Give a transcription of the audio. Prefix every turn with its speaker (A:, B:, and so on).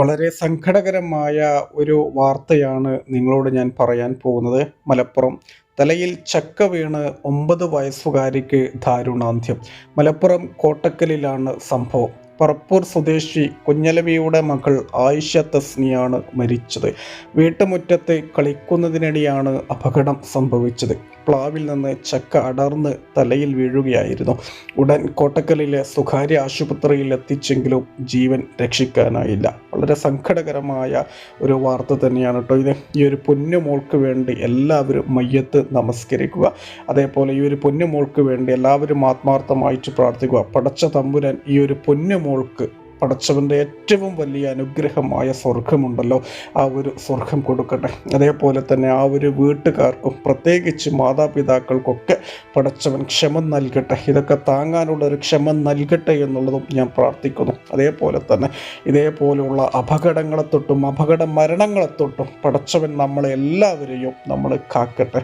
A: വളരെ സങ്കടകരമായ ഒരു വാർത്തയാണ് നിങ്ങളോട് ഞാൻ പറയാൻ പോകുന്നത്. മലപ്പുറം തലയിൽ ചക്ക വീണ് ഒമ്പത് വയസ്സുകാരിക്ക് ദാരുണാന്ത്യം. മലപ്പുറം കോട്ടക്കലിലാണ് സംഭവം. പറപ്പൂർ സ്വദേശി കുഞ്ഞലവിയുടെ മകൾ ആയിഷ തസ്നിയാണ് മരിച്ചത്. വീട്ടുമുറ്റത്ത് കളിക്കുന്നതിനിടെയാണ് അപകടം സംഭവിച്ചത്. പ്ലാവിൽ നിന്ന് ചക്ക അടർന്ന് തലയിൽ വീഴുകയായിരുന്നു. ഉടൻ കോട്ടക്കലിലെ സ്വകാര്യ ആശുപത്രിയിൽ എത്തിച്ചെങ്കിലും ജീവൻ രക്ഷിക്കാനായില്ല. വളരെ സങ്കടകരമായ ഒരു വാർത്ത തന്നെയാണ് കേട്ടോ ഇത്. ഈ ഒരു പൊന്നുമോൾക്ക് വേണ്ടി എല്ലാവരും മയ്യത്ത് നമസ്കരിക്കുക. അതേപോലെ ഈ ഒരു പൊന്നുമോൾക്ക് വേണ്ടി എല്ലാവരും ആത്മാർത്ഥമായിട്ട് പ്രാർത്ഥിക്കുക. പടച്ച തമ്പുരാൻ ഈ ഒരു പൊന്നുമോൾക്ക് പടച്ചവന്റെ ഏറ്റവും വലിയ അനുഗ്രഹമായ സ്വർഗമുണ്ടല്ലോ ആ ഒരു സ്വർഗം കൊടുക്കട്ടെ. അതേപോലെ തന്നെ ആ ഒരു വീട്ടുകാർക്കും പ്രത്യേകിച്ച് മാതാപിതാക്കൾക്കൊക്കെ പടച്ചവൻ ക്ഷമ നൽകട്ടെ. ഇതൊക്കെ താങ്ങാനുള്ള ഒരു ക്ഷമ നൽകട്ടെ എന്നുള്ളതും ഞാൻ പ്രാർത്ഥിക്കുന്നു. അതേപോലെ തന്നെ ഇതേപോലെയുള്ള അപകടങ്ങളെ തൊട്ടും അപകട മരണങ്ങളെ തൊട്ടും പടച്ചവൻ നമ്മളെ എല്ലാവരെയും നമ്മൾ കാക്കട്ടെ.